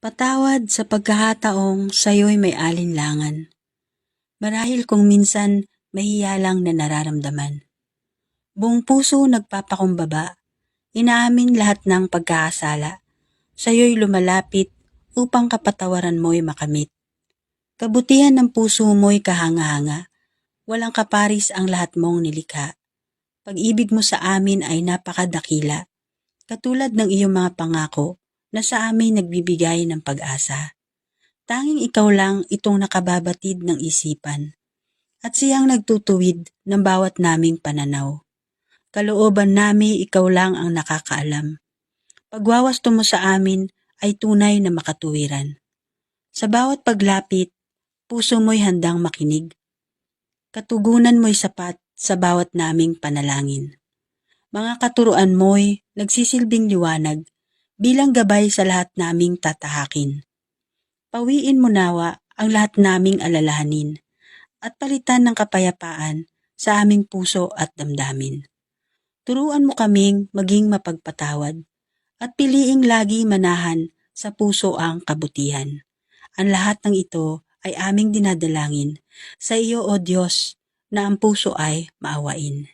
Patawad sa pagkahataong sa'yo'y may alinlangan. Marahil kung minsan mahiya lang na nararamdaman. Buong puso nagpapakumbaba, inaamin lahat ng pagkakasala. Sa'yo'y lumalapit upang kapatawaran mo'y makamit. Kabutihan ng puso mo'y kahanga-hanga. Walang kaparis ang lahat mong nilikha. Pag-ibig mo sa amin ay napakadakila. Katulad ng iyong mga pangako na sa amin nagbibigay ng pag-asa. Tanging ikaw lang itong nakababatid ng isipan at siyang nagtutuwid ng bawat naming pananaw. Kalooban nami ikaw lang ang nakakaalam. Pagwawasto mo sa amin ay tunay na makatuwiran. Sa bawat paglapit, puso mo'y handang makinig. Katugunan mo'y sapat sa bawat naming panalangin. Mga katuruan mo'y nagsisilbing liwanag bilang gabay sa lahat naming tatahakin. Pawiin mo nawa ang lahat naming alalahanin at palitan ng kapayapaan sa aming puso at damdamin. Turuan mo kaming maging mapagpatawad at piliing lagi manahan sa puso ang kabutihan. Ang lahat ng ito ay aming dinadalangin sa iyo, O Diyos, na ang puso ay maawain.